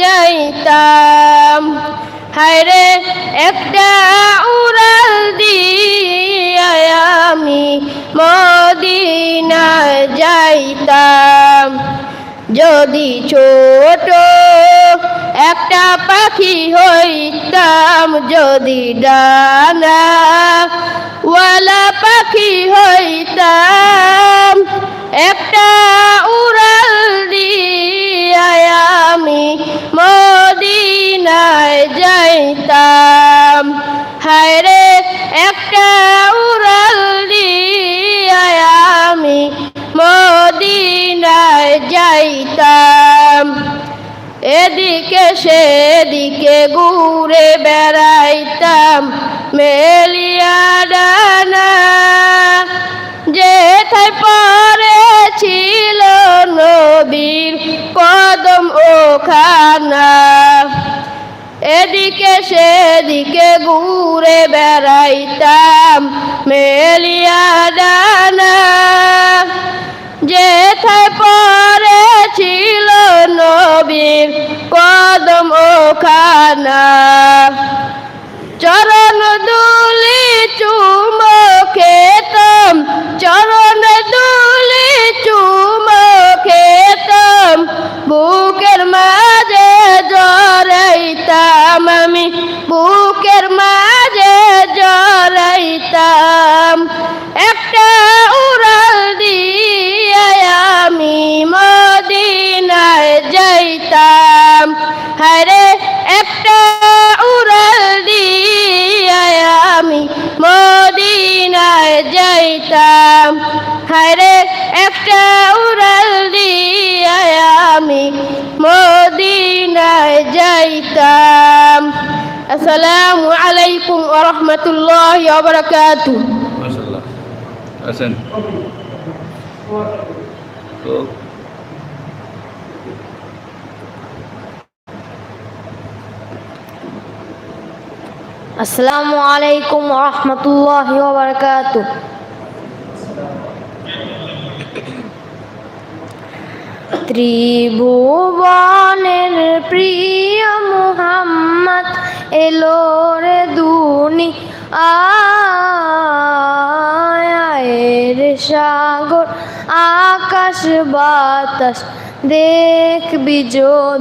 যাইতাম। হায়রে, একটা উড়াল দিয়ায় আমি মদিনা যাইতাম। যদি ছোট একটা পাখি হইতাম, যদি ডানা ওয়ালা পাখি হইতাম যাইতাম এদিকে সেদিকে ঘুরে বেড়াইতাম মেলিয়া ডানা। যেথায় পরে ছিল নবীর কদম ও খানা এদিকে সেদিকে ঘুরে বেড়াইতাম মেলিয়া ডানা। খানা চরণ দুলি চুম খেতম চরণ দুলি চুম খেতম বুকের মাঝে জড়াইতাম আমি, বুকের মাঝে জড়াইতাম। একটা উড়াল দিয়ে আমি মদিনায় যাইতাম। হরে যাইতাম। হরে একটা উড়াল দিয়ায় আমি মদিনায় যাইতাম। আসসালামু আলাইকুম ওয়া রাহমাতুল্লাহি ওয়া বারাকাতু মাশাআল্লাহ। তো আসসালামু আলাইকুম রহমতুল্লাহ বারকাত ত্রিভুবনের প্রিয় মুহাম্মদ এলো রে দুনি আয়ের সাগর, আকাশ বাতাস দেখবি যদি